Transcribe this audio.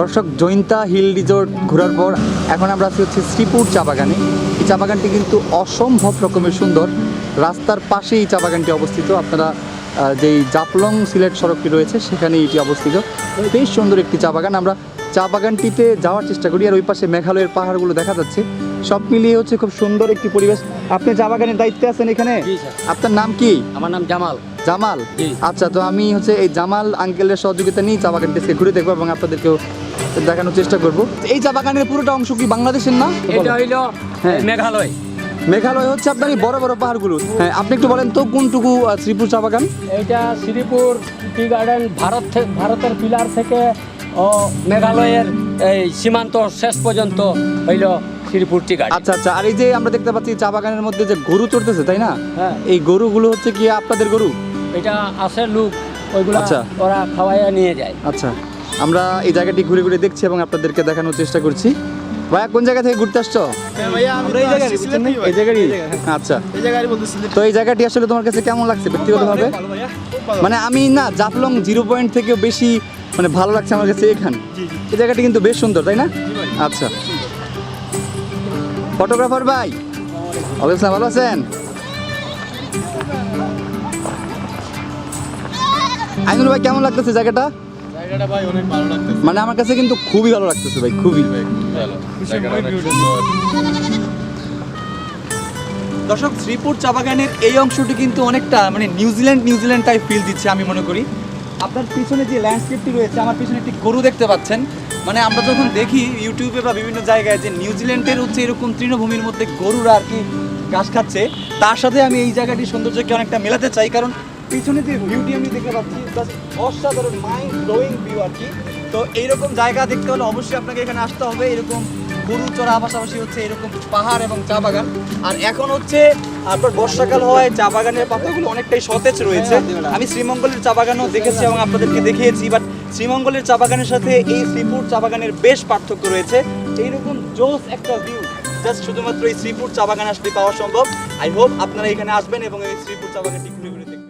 দর্শক, Jaintia hill resort ঘোরার পর এখন আমরা আছি হচ্ছে শ্রীপুর চা বাগানে। এই চা বাগানটি কিন্তু অসম্ভব রকমের সুন্দর। রাস্তার পাশেই এই চা বাগানটি অবস্থিত। আপনারা যেই জাপলং সিলেট সড়কটি রয়েছে সেখানে এটি অবস্থিত। বেশ সুন্দর একটি চা বাগান। আমরা চা বাগানটিতে যাওয়ার চেষ্টা করি, আর ওই পাশে মেঘালয়ের পাহাড়গুলো দেখা যাচ্ছে। সব মিলিয়ে হচ্ছে খুব সুন্দর একটি পরিবেশ। আপনি চা বাগানের দায়িত্বে আছেন এখানে? আপনার নাম কি? আমার নাম জামাল। জামাল? আচ্ছা তো আমি হচ্ছে এই জামাল আঙ্কেলের সহযোগিতা নিয়ে চা বাগানটি আজকে ঘুরে দেখব এবং আপনাদেরকেও দেখানোর চেষ্টা করব। এই চা বাগানের পুরোটা অংশ কি বাংলাদেশের না? এটা হইল হ্যাঁ। মেঘালয়। মেঘালয় হচ্ছে আপনার এই বড় বড় পাহাড়গুলো। হ্যাঁ আপনি একটু বলেন তো কোনটুকু শ্রীপুর চা বাগান? এটা শ্রীপুর টি গার্ডেন ভারত থেকে ভারতের পিলার থেকে ও মেঘালয়ের এই সীমান্ত শেষ পর্যন্ত হইল শ্রীপুরটি গাড়ি আচ্ছা আচ্ছা আর এই যে আমরা দেখতে পাচ্ছি চা বাগানের মধ্যে যে গরু চড়তেছে তাই না? হ্যাঁ। এই গরুগুলো হচ্ছে কি আপনাদের গরু? এটা আসে লোক ওইগুলো আচ্ছা। ওরা খাওয়াইয়া নিয়ে যায়। আচ্ছা আমরা এই জায়গাটি ঘুরে ঘুরে দেখছি এবং আপনাদেরকে দেখানোর চেষ্টা করছি। ভাইয়া কোন জায়গা থেকে ঘুরতে আসছো? এই জায়গায় জায়গারই আচ্ছা। তো এই জায়গাটি আসলে তোমার কাছে কেমন লাগছে? ব্যক্তিগতভাবে? মানে আমি না জাফলং জিরো পয়েন্ট থেকেও বেশি মানে ভালো লাগছে আমার কাছে এখানে। এই জায়গাটি কিন্তু বেশ সুন্দর তাই না? আচ্ছা। ফটোগ্রাফার ভাই অবশ্যই ভালো আছেন? আইনুল ভাই কেমন লাগতেছে জায়গাটা? জায়গাটা ভাই অনেক ভালো লাগতেছে। মানে আমার কাছে কিন্তু খুবই ভালো লাগতেছে ভাই খুবই। দর্শক শ্রীপুর চা বাগানের এই অংশটি কিন্তু অনেকটা মানে নিউজিল্যান্ড নিউজিল্যান্ড টাইপ ফিল দিচ্ছে আমি মনে করি। আপনার পিছনে যে ল্যান্ডস্কেপটি রয়েছে আমার পিছনে একটি গরু দেখতে পাচ্ছেন। মানে আমরা যখন দেখি ইউটিউবে বা বিভিন্ন জায়গায় যে নিউজিল্যান্ডের হচ্ছে এরকম তৃণভূমির মধ্যে গরুরা আর কি ঘাস খাচ্ছে তার সাথে আমি এই জায়গাটির সৌন্দর্যকে অনেকটা মেলাতে চাই কারণ পিছনে যে ভিউটি আমি দেখতে পাচ্ছি অসাধারণ মাইন্ড ব্লোয়িং ভিউ আর কি। তো এইরকম জায়গা দেখতে হলে অবশ্যই আপনাকে এখানে আসতে হবে। এরকম গরু চড়া পাশাপাশি হচ্ছে এরকম পাহাড় এবং চা বাগান। আর এখন হচ্ছে আপনার বর্ষাকাল হওয়ায় চা বাগানের পাতাগুলো অনেকটাই সতেজ রয়েছে। আমি শ্রীমঙ্গলের চা বাগানও দেখেছি এবং আপনাদেরকে দেখিয়েছি বাট শ্রীমঙ্গলের চা বাগানের সাথে এই শ্রীপুর চা বাগানের বেশ পার্থক্য রয়েছে। এইরকম জোস একটা ভিউ জাস্ট শুধুমাত্র এই শ্রীপুর চা বাগান আসলে পাওয়া সম্ভব। আই হোপ আপনারা এখানে আসবেন এবং এই শ্রীপুর চা বাগানটি ঘুরে ঘুরে দেখবেন।